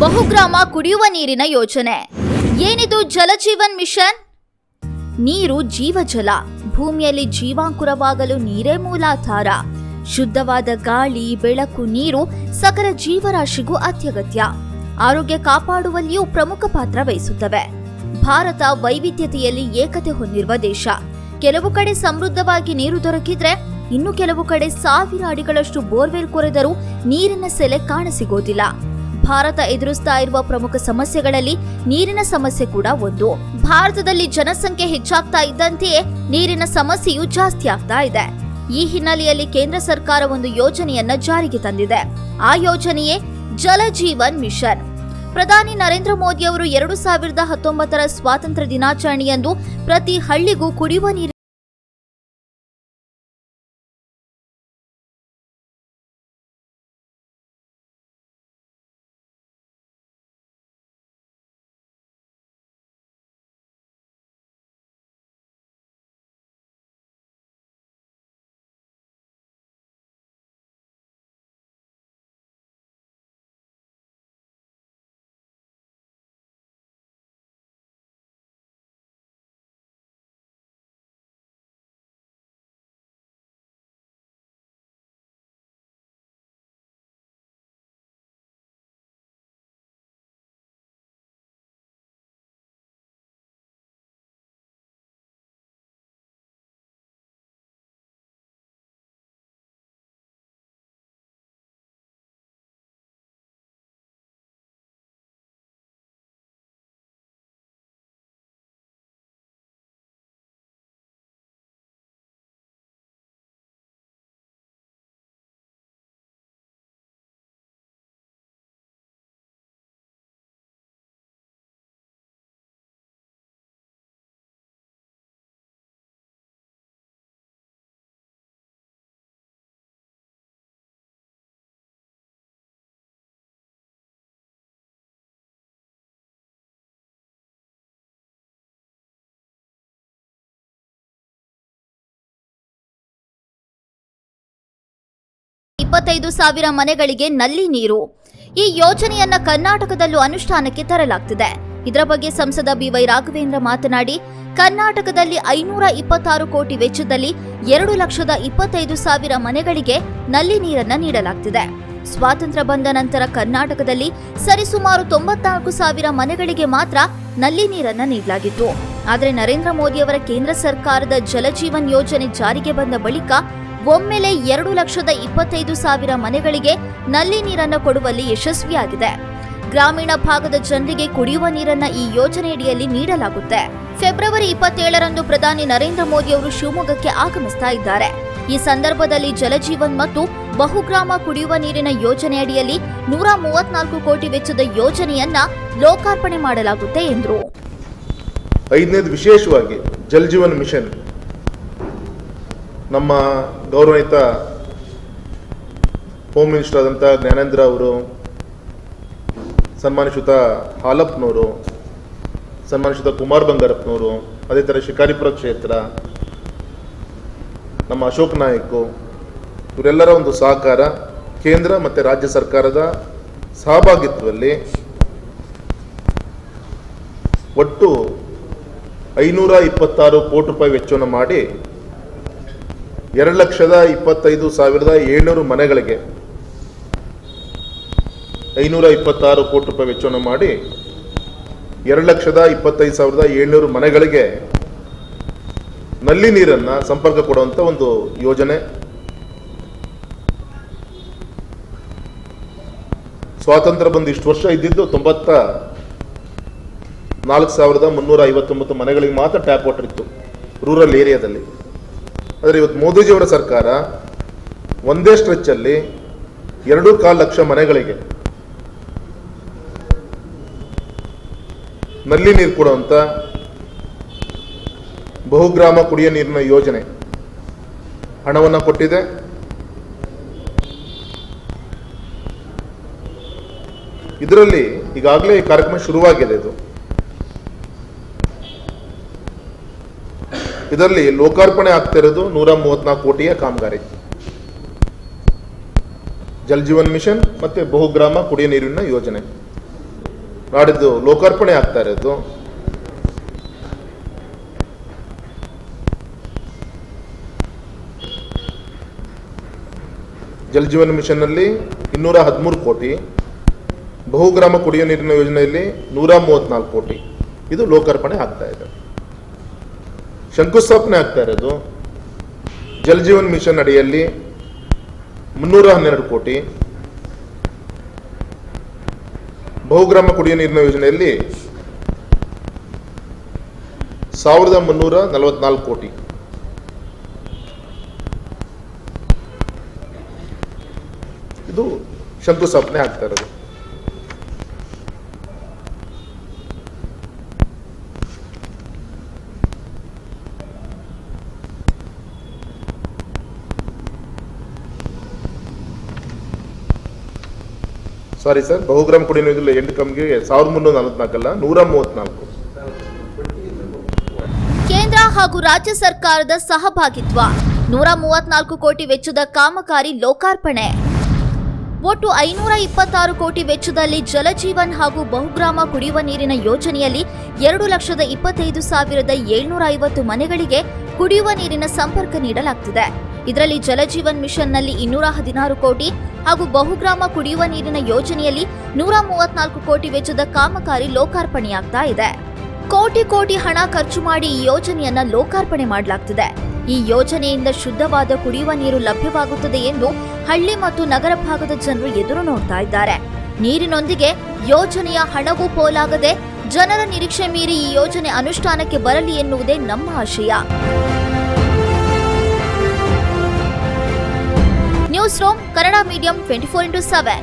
ಬಹುಗ್ರಾಮ ಕುಡಿಯುವ ನೀರಿನ ಯೋಜನೆ. ಏನಿದು ಜಲಜೀವನ್ ಮಿಷನ್? ನೀರು ಜೀವಜಲ ಭೂಮಿಯಲ್ಲಿ ಜೀವಾಂಕುರವಾಗಲು ನೀರೇ ಮೂಲಾಧಾರ. ಶುದ್ಧವಾದ ಗಾಳಿ, ಬೆಳಕು, ನೀರು ಸಕಲ ಜೀವರಾಶಿಗೂ ಅತ್ಯಗತ್ಯ. ಆರೋಗ್ಯ ಕಾಪಾಡುವಲ್ಲಿಯೂ ಪ್ರಮುಖ ಪಾತ್ರ ವಹಿಸುತ್ತವೆ. ಭಾರತ ವೈವಿಧ್ಯತೆಯಲ್ಲಿ ಏಕತೆ ಹೊಂದಿರುವ ದೇಶ. ಕೆಲವು ಕಡೆ ಸಮೃದ್ಧವಾಗಿ ನೀರು ದೊರಕಿದ್ರೆ ಇನ್ನು ಕೆಲವು ಕಡೆ ಸಾವಿರ ಅಡಿಗಳಷ್ಟು ಬೋರ್ವೆಲ್ ಕೊರೆದರೂ ನೀರಿನ ಸೆಲೆ ಕಾಣಸಿಗೋದಿಲ್ಲ. ಭಾರತ ಎದುರಿಸ್ತಾ ಇರುವ ಪ್ರಮುಖ ಸಮಸ್ಯೆಗಳಲ್ಲಿ ನೀರಿನ ಸಮಸ್ಯೆ ಕೂಡ ಒಂದು. ಭಾರತದಲ್ಲಿ ಜನಸಂಖ್ಯೆ ಹೆಚ್ಚಾಗ್ತಾ ಇದ್ದಂತೆಯೇ ನೀರಿನ ಸಮಸ್ಯೆಯೂ ಜಾಸ್ತಿ ಆಗ್ತಾ ಇದೆ. ಈ ಹಿನ್ನೆಲೆಯಲ್ಲಿ ಕೇಂದ್ರ ಸರ್ಕಾರ ಒಂದು ಯೋಜನೆಯನ್ನ ಜಾರಿಗೆ ತಂದಿದೆ. ಆ ಯೋಜನೆಯೇ ಜಲ ಜೀವನ್ ಮಿಷನ್. ಪ್ರಧಾನಿ ನರೇಂದ್ರ ಮೋದಿ ಅವರು ಎರಡು ಸಾವಿರದ ಹತ್ತೊಂಬತ್ತರ ಸ್ವಾತಂತ್ರ್ಯ ದಿನಾಚರಣೆಯಂದು ಪ್ರತಿ ಹಳ್ಳಿಗೂ ಕುಡಿಯುವ ನೀರು ಇಪ್ಪತ್ತೈದು ಸಾವಿರ ಮನೆಗಳಿಗೆ ನಲ್ಲಿ ನೀರು. ಈ ಯೋಜನೆಯನ್ನ ಕರ್ನಾಟಕದಲ್ಲೂ ಅನುಷ್ಠಾನಕ್ಕೆ ತರಲಾಗ್ತಿದೆ. ಇದರ ಬಗ್ಗೆ ಸಂಸದ ಬಿವೈ ರಾಘವೇಂದ್ರ ಮಾತನಾಡಿ, ಕರ್ನಾಟಕದಲ್ಲಿ ಐನೂರ ಇಪ್ಪತ್ತಾರು ಕೋಟಿ ವೆಚ್ಚದಲ್ಲಿ ಎರಡು ಲಕ್ಷದ ಇಪ್ಪತ್ತೈದು ಸಾವಿರ ಮನೆಗಳಿಗೆ ನಲ್ಲಿ ನೀರನ್ನ ನೀಡಲಾಗ್ತಿದೆ. ಸ್ವಾತಂತ್ರ್ಯ ಬಂದ ನಂತರ ಕರ್ನಾಟಕದಲ್ಲಿ ಸರಿಸುಮಾರು ತೊಂಬತ್ನಾಲ್ಕು ಸಾವಿರ ಮನೆಗಳಿಗೆ ಮಾತ್ರ ನಲ್ಲಿ ನೀರನ್ನ ನೀಡಲಾಗಿತ್ತು. ಆದರೆ ನರೇಂದ್ರ ಮೋದಿಯವರ ಕೇಂದ್ರ ಸರ್ಕಾರದ ಜಲಜೀವನ್ ಯೋಜನೆ ಜಾರಿಗೆ ಬಂದ ಬಳಿಕ ಒಮ್ಮೆಲೆ ಎರಡು ಲಕ್ಷದ ಇಪ್ಪತ್ತೈದು ಸಾವಿರ ಮನೆಗಳಿಗೆ ನಲ್ಲಿ ನೀರನ್ನು ಕೊಡುವಲ್ಲಿ ಯಶಸ್ವಿಯಾಗಿದೆ. ಗ್ರಾಮೀಣ ಭಾಗದ ಜನರಿಗೆ ಕುಡಿಯುವ ನೀರನ್ನ ಈ ಯೋಜನೆಯಡಿಯಲ್ಲಿ ನೀಡಲಾಗುತ್ತೆ. ಫೆಬ್ರವರಿ ಇಪ್ಪತ್ತೇಳರಂದು ಪ್ರಧಾನಿ ನರೇಂದ್ರ ಮೋದಿ ಅವರು ಶಿವಮೊಗ್ಗಕ್ಕೆ ಆಗಮಿಸ್ತಾ ಇದ್ದಾರೆ. ಈ ಸಂದರ್ಭದಲ್ಲಿ ಜಲಜೀವನ್ ಮತ್ತು ಬಹುಗ್ರಾಮ ಕುಡಿಯುವ ನೀರಿನ ಯೋಜನೆಯಡಿಯಲ್ಲಿ ನೂರ ಮೂವತ್ನಾಲ್ಕು ಕೋಟಿ ವೆಚ್ಚದ ಯೋಜನೆಯನ್ನ ಲೋಕಾರ್ಪಣೆ ಮಾಡಲಾಗುತ್ತೆ ಎಂದರು. ಐದನೇದು ವಿಶೇಷವಾಗಿ ಜಲಜೀವನ್ ಮಿಷನ್. ನಮ್ಮ ಗೌರವಯುತ ಹೋಮ್ ಮಿನಿಸ್ಟರ್ ಆದಂಥ ಜ್ಞಾನೇಂದ್ರ ಅವರು, ಸನ್ಮಾನಿಸುತ್ತ ಹಾಲಪ್ಪನವರು ಸನ್ಮಾನಿಸುತ್ತ ಕುಮಾರ್ ಬಂಗಾರಪ್ಪನವರು, ಅದೇ ಥರ ಶಿಕಾರಿಪುರ ಕ್ಷೇತ್ರ, ನಮ್ಮ ಅಶೋಕ್ ನಾಯಕ್, ಇವರೆಲ್ಲರ ಒಂದು ಸಹಕಾರ ಕೇಂದ್ರ ಮತ್ತು ರಾಜ್ಯ ಸರ್ಕಾರದ ಸಹಭಾಗಿತ್ವದಲ್ಲಿ ಒಟ್ಟು ಐನೂರ ಇಪ್ಪತ್ತಾರು ಕೋಟಿ ರೂಪಾಯಿ ವೆಚ್ಚವನ್ನು ಮಾಡಿ ಎರಡು ಲಕ್ಷದ ಇಪ್ಪತ್ತೈದು ಸಾವಿರದ ಏಳ್ನೂರು ಮನೆಗಳಿಗೆ ಐನೂರ ಇಪ್ಪತ್ತಾರು ಕೋಟಿ ರೂಪಾಯಿ ವೆಚ್ಚವನ್ನು ಮಾಡಿ ಎರಡು ಲಕ್ಷದ ಇಪ್ಪತ್ತೈದು ಸಾವಿರದ ಏಳ್ನೂರು ಮನೆಗಳಿಗೆ ನಲ್ಲಿ ನೀರನ್ನು ಸಂಪರ್ಕ ಕೊಡುವಂಥ ಒಂದು ಯೋಜನೆ. ಸ್ವಾತಂತ್ರ್ಯ ಬಂದು ಇಷ್ಟು ವರ್ಷ ಇದ್ದಿದ್ದು ತೊಂಬತ್ತ ನಾಲ್ಕು ಸಾವಿರದ ಮುನ್ನೂರ ಐವತ್ತೊಂಬತ್ತು ಮನೆಗಳಿಗೆ ಮಾತ್ರ ಟ್ಯಾಪ್ ವಾಟರ್ ಇತ್ತು ರೂರಲ್ ಏರಿಯಾದಲ್ಲಿ ಆದರೆ ಇವತ್ತು ಮೋದಿಜಿಯವರ ಸರ್ಕಾರ ಒಂದೇ ಸ್ಟ್ರೆಚ್ಚಲ್ಲಿ ಎರಡು ಕಾಲು ಲಕ್ಷ ಮನೆಗಳಿಗೆ ನಲ್ಲಿ ನೀರು ಕೊಡುವಂಥ ಬಹುಗ್ರಾಮ ಕುಡಿಯ ನೀರಿನ ಯೋಜನೆ ಹಣವನ್ನು ಕೊಟ್ಟಿದೆ. ಇದರಲ್ಲಿ ಈಗಾಗಲೇ ಈ ಕಾರ್ಯಕ್ರಮ ಶುರುವಾಗಿದೆ ಇದು. ಇದರಲ್ಲಿ ಲೋಕಾರ್ಪಣೆ ಆಗ್ತಿರೋದು ನೂರ ಮೂವತ್ನಾಲ್ಕು ಕೋಟಿಯ ಕಾಮಗಾರಿ. ಜಲ್ ಜೀವನ್ ಮಿಷನ್ ಮತ್ತೆ ಬಹುಗ್ರಾಮ ಕುಡಿಯ ನೀರಿನ ಯೋಜನೆ. ನಾಡಿದ್ದು ಲೋಕಾರ್ಪಣೆ ಆಗ್ತಾ ಇರೋದು. ಜಲ್ ಜೀವನ್ ಮಿಷನ್ನಲ್ಲಿ ಇನ್ನೂರ ಹದಿಮೂರು ಕೋಟಿ. ಬಹುಗ್ರಾಮ ಕುಡಿಯುವ ನೀರಿನ ಯೋಜನೆಯಲ್ಲಿ ನೂರ ಮೂವತ್ನಾಲ್ಕು ಕೋಟಿ. ಇದು ಲೋಕಾರ್ಪಣೆ ಆಗ್ತಾ ಇದೆ. ಶಂಕುಸ್ಥಾಪನೆ ಆಗ್ತಾ ಇರೋದು. ಜಲ್ ಜೀವನ್ ಮಿಷನ್ ಅಡಿಯಲ್ಲಿ ಮುನ್ನೂರ ಹನ್ನೆರಡು ಕೋಟಿ. ಬಹುಗ್ರಾಮ ಕುಡಿಯುವ ನೀರಿನ ಯೋಜನೆಯಲ್ಲಿ ಸಾವಿರದ ಮುನ್ನೂರ ನಲವತ್ನಾಲ್ಕು ಕೋಟಿ. ಇದು ಶಂಕುಸ್ಥಾಪನೆ ಆಗ್ತಾ ಇರೋದು. ಸಾರಿ ಸರ್ ಬಹುಗ್ರಾಮ ಕುಡಿಯುವ ಇದಿಲ್ಲ ಎಂಟು ಕಮ್ಗೆ ಸಾವಿರದ ಮುನ್ನೂರ ನಲವತ್ನಾಲ್ಕಲ್ಲ? ನೂರ ಮೂವತ್ನಾಲ್ಕು. ಕೇಂದ್ರ ಹಾಗೂ ರಾಜ್ಯ ಸರ್ಕಾರದ ಸಹಭಾಗಿತ್ವ. ನೂರ ಮೂವತ್ನಾಲ್ಕು ಕೋಟಿ ವೆಚ್ಚದ ಕಾಮಗಾರಿ ಲೋಕಾರ್ಪಣೆ. ಒಟ್ಟು ಐನೂರ ಇಪ್ಪತ್ತಾರು ಕೋಟಿ ವೆಚ್ಚದಲ್ಲಿ ಜಲಜೀವನ್ ಹಾಗೂ ಬಹುಗ್ರಾಮ ಕುಡಿಯುವ ನೀರಿನ ಯೋಜನೆಯಲ್ಲಿ ಎರಡು ಲಕ್ಷದ ಇಪ್ಪತ್ತೈದು ಸಾವಿರದ ಏಳ್ನೂರ ಐವತ್ತು ಮನೆಗಳಿಗೆ ಕುಡಿಯುವ ನೀರಿನ ಸಂಪರ್ಕ ನೀಡಲಾಗ್ತಿದೆ. ಇದರಲ್ಲಿ ಜಲಜೀವನ್ ಮಿಷನ್ನಲ್ಲಿ ಇನ್ನೂರ ಹದಿನಾರು ಕೋಟಿ ಹಾಗೂ ಬಹುಗ್ರಾಮ ಕುಡಿಯುವ ನೀರಿನ ಯೋಜನೆಯಲ್ಲಿ ನೂರ ಮೂವತ್ನಾಲ್ಕು ಕೋಟಿ ವೆಚ್ಚದ ಕಾಮಗಾರಿ ಲೋಕಾರ್ಪಣೆಯಾಗ್ತಾ ಇದೆ. ಕೋಟಿ ಕೋಟಿ ಹಣ ಖರ್ಚು ಮಾಡಿ ಈ ಯೋಜನೆಯನ್ನ ಲೋಕಾರ್ಪಣೆ ಮಾಡಲಾಗ್ತಿದೆ. ಈ ಯೋಜನೆಯಿಂದ ಶುದ್ಧವಾದ ಕುಡಿಯುವ ನೀರು ಲಭ್ಯವಾಗುತ್ತದೆ ಎಂದು ಹಳ್ಳಿ ಮತ್ತು ನಗರ ಭಾಗದ ಜನರು ಎದುರು ನೋಡ್ತಾ ಇದ್ದಾರೆ. ನೀರಿನೊಂದಿಗೆ ಯೋಜನೆಯ ಹಣವೂ ಪೋಲಾಗದೆ ಜನರ ನಿರೀಕ್ಷೆ ಮೀರಿ ಈ ಯೋಜನೆ ಅನುಷ್ಠಾನಕ್ಕೆ ಬರಲಿ ಎನ್ನುವುದೇ ನಮ್ಮ ಆಶಯ. News room Kannada medium twenty four into seven.